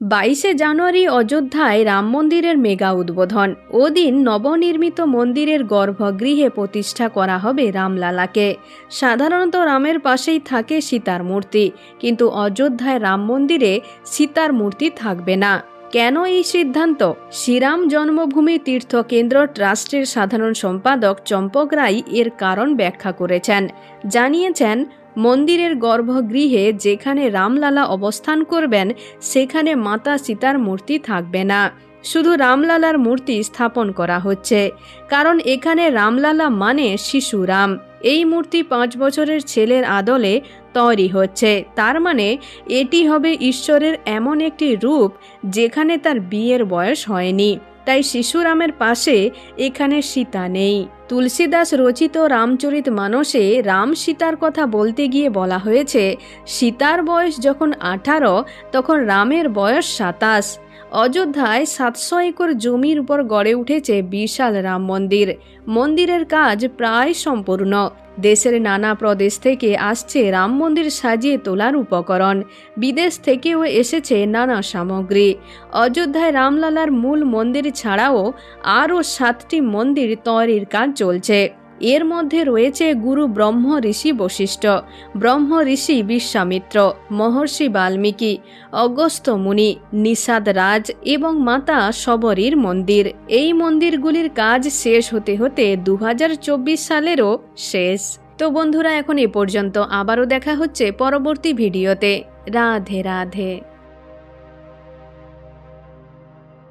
বাইশে জানুয়ারি অযোধ্যায় রাম মন্দিরের মেগা উদ্বোধন। ওদিন নবনির্মিত মন্দিরের গর্ভগৃহে প্রতিষ্ঠা করা হবে রামলালাকে। সাধারণত রামের পাশেই থাকে সীতার মূর্তি, কিন্তু অযোধ্যায় রাম মন্দিরে সীতার মূর্তি থাকবে না। কেন এই সিদ্ধান্ত? শ্রীরাম জন্মভূমি তীর্থ কেন্দ্র ট্রাস্টের সাধারণ সম্পাদক চম্পক রায় এর কারণ ব্যাখ্যা করেছেন। জানিয়েছেন মন্দিরের গর্ভগৃহে যেখানে রামলালা অবস্থান করবেন, সেখানে মাতা সীতার মূর্তি থাকবে না। শুধু রামলালার মূর্তি স্থাপন করা হচ্ছে। কারণ এখানে রামলালা মানে শিশু রাম। এই মূর্তি পাঁচ বছরের ছেলের আদলে তৈরি হচ্ছে। তার মানে এটি হবে ঈশ্বরের এমন একটি রূপ, যেখানে তার বিয়ের বয়স হয়নি। তাই শিশুরামের পাশে এখানে সীতা নেই। তুলসীদাস রচিত রামচরিত মানসে রাম সীতার কথা বলতে গিয়ে বলা হয়েছে, সীতার বয়স যখন আঠারো, তখন রামের বয়স সাতাশ। অযোধ্যায় সাতশো একর জমির উপর গড়ে উঠেছে বিশাল রাম মন্দির। মন্দিরের কাজ প্রায় সম্পূর্ণ। দেশের নানা প্রদেশ থেকে আসছে রাম মন্দির সাজিয়ে তোলার উপকরণ। বিদেশ থেকেও এসেছে নানা সামগ্রী। অযোধ্যায় রামলালার মূল মন্দির ছাড়াও আরও সাতটি মন্দির তৈরির কাজ চলছে। এর মধ্যে রয়েছে গুরু ব্রহ্ম ঋষি বশিষ্ঠ। ব্রহ্ম ঋষি বিশ্বামিত্র, মহর্ষি বাল্মীকি অগস্ত্য মুনি, নিষাদ রাজ এবং মাতা শবরীর মন্দির। এই মন্দিরগুলির কাজ শেষ হতে হতে দু হাজার চব্বিশ সালেরও শেষ। তো বন্ধুরা, এখন এ পর্যন্ত আবারও দেখা হচ্ছে পরবর্তী ভিডিওতে। রাধে রাধে।